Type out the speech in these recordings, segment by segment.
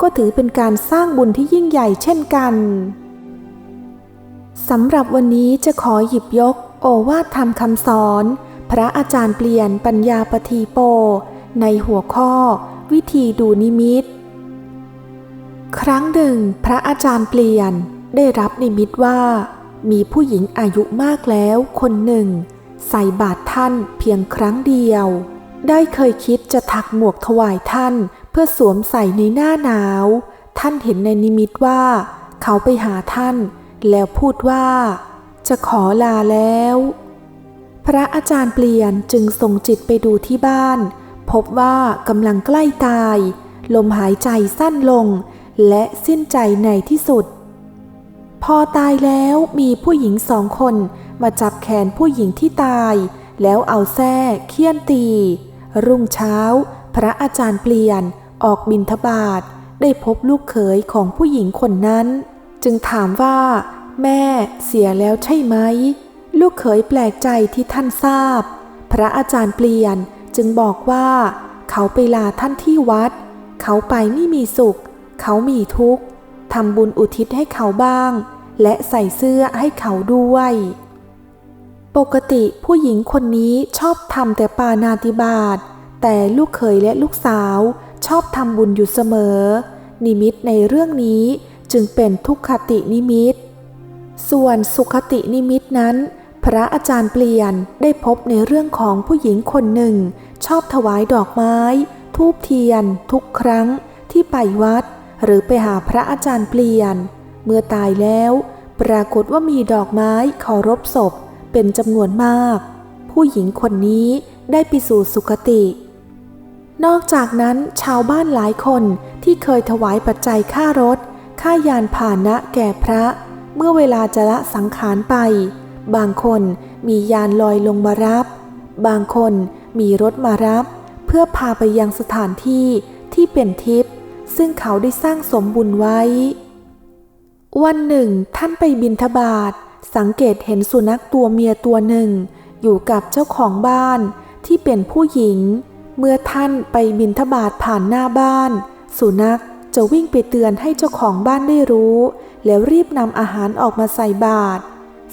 ก็ถือเป็นการสร้างบุญที่ยิ่งใหญ่เช่นกันสำหรับวันนี้จะขอหยิบยก โอวาทธรรมคำสอน พระอาจารย์เปลี่ยนปัญญาปทีโป ในหัวข้อ วิธีดูนิมิต ครั้งหนึ่ง พระอาจารย์เปลี่ยนได้รับนิมิตว่า มีผู้หญิงอายุมากแล้วคนหนึ่ง ใส่บาตรท่านเพียงครั้งเดียว ได้เคยคิดจะถักหมวกถวายท่าน เพื่อสวมใส่ในหน้าหนาว ท่านเห็นในนิมิตว่า เขาไปหาท่าน แล้วพูดว่า จะขอลาแล้ว พระอาจารย์เปลี่ยนจึงส่งจิตไปดูที่บ้าน พบว่ากำลังใกล้ตาย ลมหายใจสั้นลง และสิ้นใจในที่สุด พอตายแล้วมีผู้หญิงสองคนมาจับแขนผู้หญิงที่ตาย แล้วเอาแส้เคี่ยนตี รุ่งเช้า พระอาจารย์เปลี่ยน ออกบินทบาทได้พบลูกเขยของผู้หญิงคนนั้น จึงถามว่า แม่เสียแล้วใช่ไหม ลูกเขยแปลกใจที่ท่านทราบ พระอาจารย์เปลี่ยนจึงบอกว่า เขาไปลาท่านที่วัด เขาไปไม่มีสุข เขามีทุกข์ทำบุญอุทิศให้เขาบ้าง และใส่เสื้อให้เขาด้วย ปกติผู้หญิงคนนี้ชอบทำแต่ปานาติบาตแต่ลูกเขยและลูกสาว ชอบทำบุญอยู่เสมอ นิมิตในเรื่องนี้จึงเป็นทุกขตินิมิต ส่วนสุขตินิมิตนั้น พระอาจารย์เปลี่ยนได้พบในเรื่องของผู้หญิงคนหนึ่ง ชอบถวายดอกไม้ ทูบเทียน ทุกครั้งที่ไปวัด หรือไปหาพระอาจารย์เปลี่ยน เมื่อตายแล้ว ปรากฏว่ามีดอกไม้เคารพศพเป็นจำนวนมาก ผู้หญิงคนนี้ได้ไปสู่สุคติ นอกจากนั้นชาวบ้านหลายคนที่เคยถวายปัจจัยค่ารถ ค่ายานพาหนะแก่พระ เมื่อเวลาจะละสังขารไป บางคนมียานลอยลงมารับ บางคนมีรถมารับ เพื่อพาไปยังสถานที่ที่เป็นทิพย์ซึ่งเขาได้สร้างสมบุญไว้ วันหนึ่ง ท่านไปบินทบาทสังเกตเห็นสุนัขตัวเมียตัวหนึ่ง อยู่กับเจ้าของบ้านที่เป็นผู้หญิง เมื่อท่านไปบินทบาทผ่านหน้าบ้าน สุนัขจะวิ่งไปเตือนให้เจ้าของบ้านได้รู้ แล้วรีบนำอาหารออกมาใส่บาตร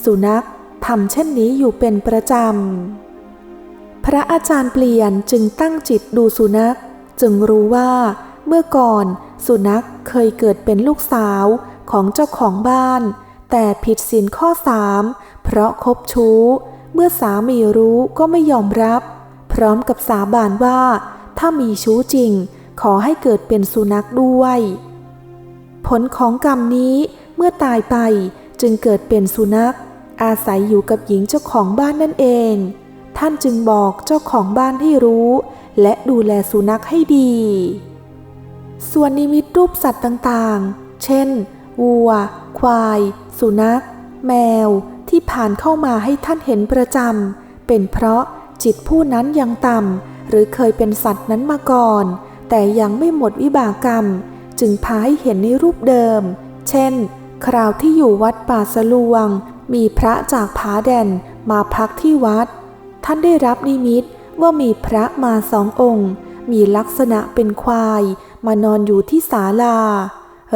สุนัขทำเช่นนี้อยู่เป็นประจำ พระอาจารย์เปลี่ยนจึงตั้งจิตดูสุนัข จึงรู้ว่า เมื่อก่อนสุนัขเคยเกิดเป็นลูกสาวของเจ้าของบ้าน แต่ผิดศีลข้อสามเพราะคบชู้ เมื่อสามีรู้ก็ไม่ยอมรับ พร้อมกับสาบานว่า ถ้ามีชู้จริง ขอให้เกิดเป็นสุนัขด้วย ผลของกรรมนี้เมื่อตายไปจึงเกิดเป็นสุนัข อาศัยอยู่กับหญิงเจ้าของบ้านนั่นเอง ท่านจึงบอกเจ้าของบ้านให้รู้ และดูแลสุนัขให้ดี ส่วนนิมิตรูปสัตว์ต่างๆ เช่น วัว ควาย สุนัข แมว ที่ผ่านเข้ามาให้ท่านเห็นประจำเป็นเพราะ จิตผู้นั้นยังต่ำหรือเคยเป็นสัตว์นั้นมาก่อน แต่ยังไม่หมดวิบากกรรม จึงพาให้เห็นในรูปเดิม เช่น คราวที่อยู่วัดป่าสลวง มีพระจากผาแดนมาพักที่วัด ท่านได้รับนิมิตว่ามีพระมาสององค์ มีลักษณะเป็นควาย มานอนอยู่ที่ศาลา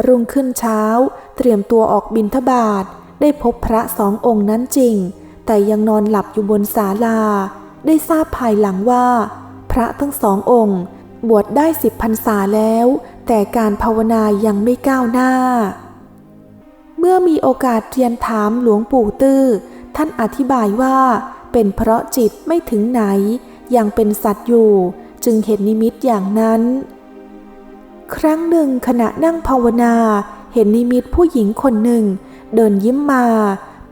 รุ่งขึ้นเช้า เตรียมตัวออกบินทบาทได้พบพระสององค์นั้นจริง แต่ยังนอนหลับอยู่บนศาลา ได้ทราบภายหลังว่า พระทั้งสององค์ บวชได้สิบพรรษาแล้ว แต่การภาวนายังไม่ก้าวหน้า เมื่อมีโอกาสเรียนถามหลวงปู่ตื้อ ท่านอธิบายว่า เป็นเพราะจิตไม่ถึงไหน ยังเป็นสัตว์อยู่ จึงเห็นนิมิตอย่างนั้น ครั้งหนึ่งขณะนั่งภาวนา เห็นนิมิตผู้หญิงคนหนึ่ง เดินยิ้มมา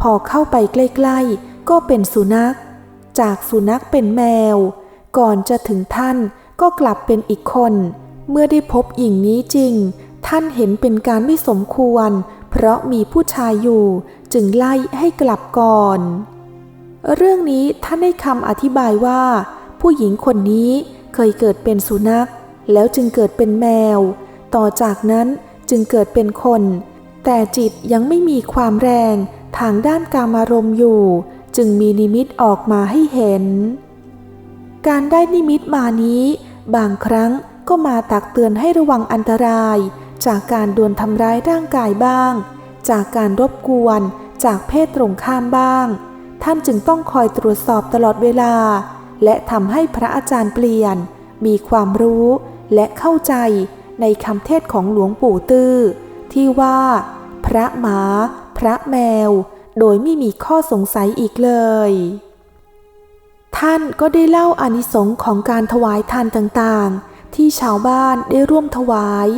พอเข้าไปใกล้ ๆ ก็เป็นสุนัข จากสุนัขเป็นแมว ก่อนจะถึงท่านก็กลับเป็นอีกคน เมื่อได้พบหญิงนี้จริง ท่านเห็นเป็นการไม่สมควร เพราะมีผู้ชายอยู่จึงไล่ให้กลับก่อน เรื่องนี้ท่านให้คำอธิบายว่า ผู้หญิงคนนี้เคยเกิดเป็นสุนัข แล้วจึงเกิดเป็นแมว ต่อจากนั้นจึงเกิดเป็นคน แต่จิตยังไม่มีความแรงทางด้านกามารมอยู่ จึงมีนิมิตออกมาให้เห็น การได้นิมิตมานี้ บางครั้งก็มาตักเตือนให้ระวังอันตราย จากการโดนทำร้ายร่างกายบ้าง จากการรบกวนจากเพศตรงข้ามบ้าง ท่านจึงต้องคอยตรวจสอบตลอดเวลา และทำให้พระอาจารย์เปลี่ยน มีความรู้และเข้าใจในคำเทศของหลวงปู่ตื้อที่ว่า พระหมา พระแมว โดยไม่มีข้อสงสัยอีกเลย ท่านก็ได้เล่าอานิสงค์ของการถวายทานต่างๆ ที่ชาวบ้านได้ร่วมถวาย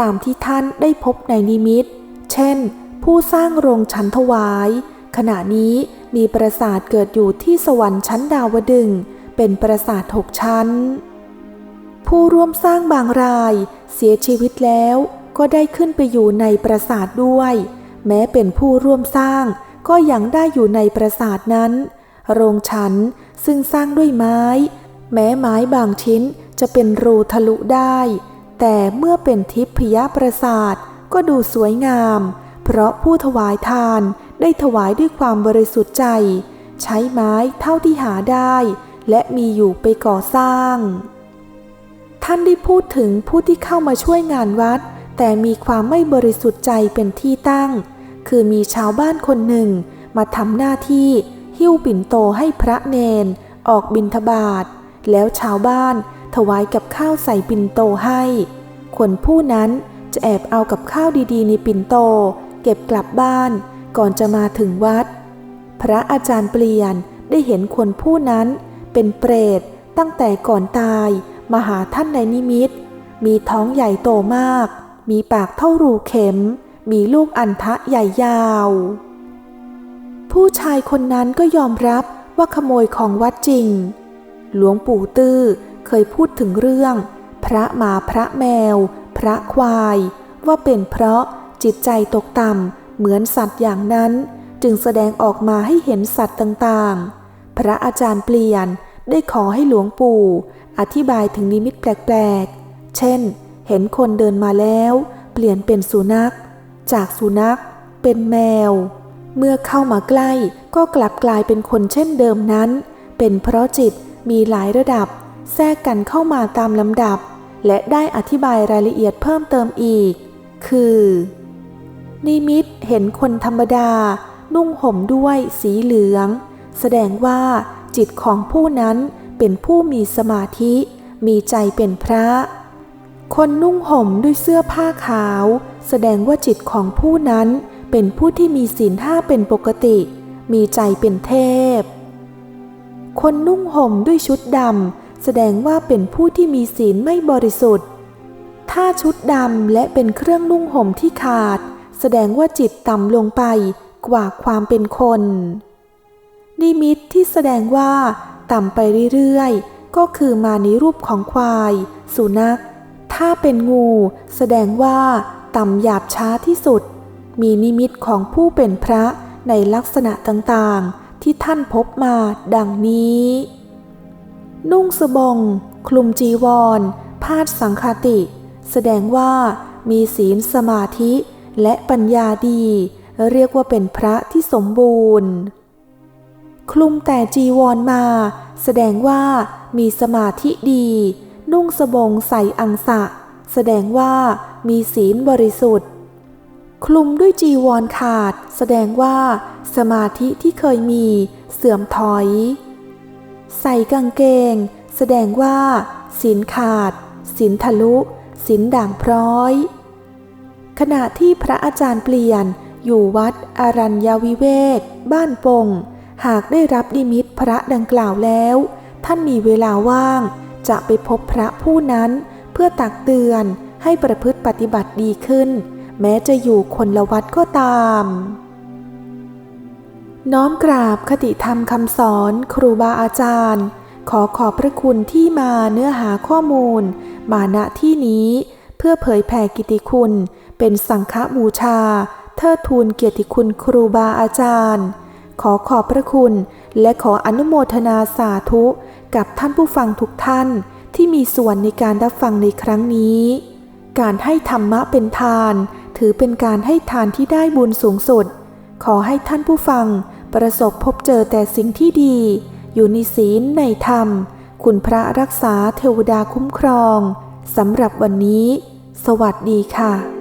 ตามที่ท่านได้พบในนิมิต เช่น ผู้สร้างโรงฉันถวาย ขณะนี้มีปราสาทเกิดอยู่ที่สวรรค์ชั้นดาวดึง เป็นปราสาทหกชั้น ผู้ร่วมสร้างบางรายเสียชีวิตแล้วก็ได้ขึ้นไปอยู่ในปราสาทด้วย แม้เป็นผู้ร่วมสร้าง ก็ยังได้อยู่ในปราสาทนั้น โรงฉันซึ่งสร้างด้วยไม้ แม้ไม้บางชิ้นจะเป็นรูทะลุได้ แต่เมื่อเป็นทิพยปราสาทก็ดูสวยงาม เพราะผู้ถวายทานได้ถวายด้วยความบริสุทธิ์ใจ ใช้ไม้เท่าที่หาได้ และมีอยู่ไปก่อสร้าง ท่านได้พูดถึงผู้ที่เข้ามาช่วยงานวัด แต่มีความไม่บริสุทธิ์ใจเป็นที่ตั้ง คือมีชาวบ้านคนหนึ่ง มาทำหน้าที่หิ้วปิ่นโตให้พระเนน ออกบิณฑบาตแล้วชาวบ้านถวายกับข้าวใส่ปิ่นโตให้ คนผู้นั้นจะแอบเอากับข้าวดีๆ ในปิ่นโต เก็บกลับบ้านก่อนจะมาถึงวัด พระอาจารย์เปลี่ยนได้เห็นคนผู้นั้นเป็นเปรตตั้งแต่ก่อนตายมาหาท่านในนิมิต มีท้องใหญ่โตมาก มีปากเท่ารูเข็ม มีลูกอันทะใหญ่ยาว ผู้ชายคนนั้นก็ยอมรับว่าขโมยของวัดจริง หลวงปู่ตื้อเคยพูดถึงเรื่อง พระหมาพระแมว พระควาย ว่าเป็นเพราะจิตใจตกต่ำเหมือนสัตว์อย่างนั้น จึงแสดงออกมาให้เห็นสัตว์ต่างๆ พระอาจารย์เปลี่ยนได้ขอให้หลวงปู่ อธิบายถึงนิมิตแปลกๆ เช่น เห็นคนเดินมาแล้ว เปลี่ยนเป็นสุนัข จากสุนัข เป็นแมว เมื่อเข้ามาใกล้ก็กลับกลายเป็นคนเช่นเดิมนั้น เป็นเพราะจิตมีหลายระดับ แทรกกันเข้ามาตามลำดับ และได้อธิบายรายละเอียดเพิ่มเติมอีก คือ นิมิตเห็นคนธรรมดา นุ่งห่มด้วยสีเหลือง แสดงว่าจิตของผู้นั้นเป็นผู้มีสมาธิ มีใจเป็นพระ คนนุ่งห่มด้วยเสื้อผ้าขาว แสดงว่าจิตของผู้นั้นเป็นผู้ที่มีศีลห้าเป็นปกติ มีใจเป็นเทพ คนนุ่งห่มด้วยชุดดำแสดงว่าเป็นผู้ที่มีศีลไม่บริสุทธิ์ ถ้าชุดดำและเป็นเครื่องนุ่งห่มที่ขาด แสดงว่าจิตต่ำลงไปกว่าความเป็นคน นิมิตที่แสดงว่า ต่ำไปเรื่อยๆ ก็คือมาในรูปของควาย สุนัข ถ้าเป็นงู แสดงว่า ต่ำหยาบช้าที่สุด มีนิมิตของผู้เป็นพระในลักษณะต่างๆ ที่ท่านพบมาดังนี้ นุ่งสบง คลุมจีวร พาดสังคติ แสดงว่ามีศีลสมาธิและปัญญาดี เรียกว่าเป็นพระที่สมบูรณ์ คลุมแต่จีวรมา แสดงว่ามีสมาธิดี นุ่งสบงใส่อังสะ แสดงว่ามีศีลบริสุทธิ์ คลุมด้วยจีวรขาด แสดงว่าสมาธิที่เคยมีเสื่อมถอย ใส่กางเกง แสดงว่าศีลขาดศีลทะลุศีลด่างพร้อย ขณะที่พระอาจารย์เปลี่ยนอยู่วัดอารัญญวิเวศบ้านปง หากได้รับนิมิตพระดังกล่าวแล้ว ท่านมีเวลาว่าง จะไปพบพระผู้นั้น เพื่อตักเตือนให้ประพฤติปฏิบัติดีขึ้น แม้จะอยู่คนละวัดก็ตาม น้อมกราบคติธรรมคำสอนครูบาอาจารย์ ขอขอบพระคุณที่มาเนื้อหาข้อมูล มาณที่นี้ เพื่อเผยแผ่กิตติคุณ เป็นสังฆบูชาเทิดทูนเกียรติคุณครูบาอาจารย์ ขอขอบพระคุณ และขออนุโมทนาสาธุ กับท่านผู้ฟังทุกท่าน ที่มีส่วนในการรับฟังในครั้งนี้ การให้ธรรมะเป็นทาน ถือเป็นการให้ทานที่ได้บุญสูงสุด ขอให้ท่านผู้ฟัง ประสบพบเจอแต่สิ่งที่ดี อยู่ในศีลในธรรม คุณพระรักษาเทวดาคุ้มครองสำหรับวันนี้ สวัสดีค่ะ「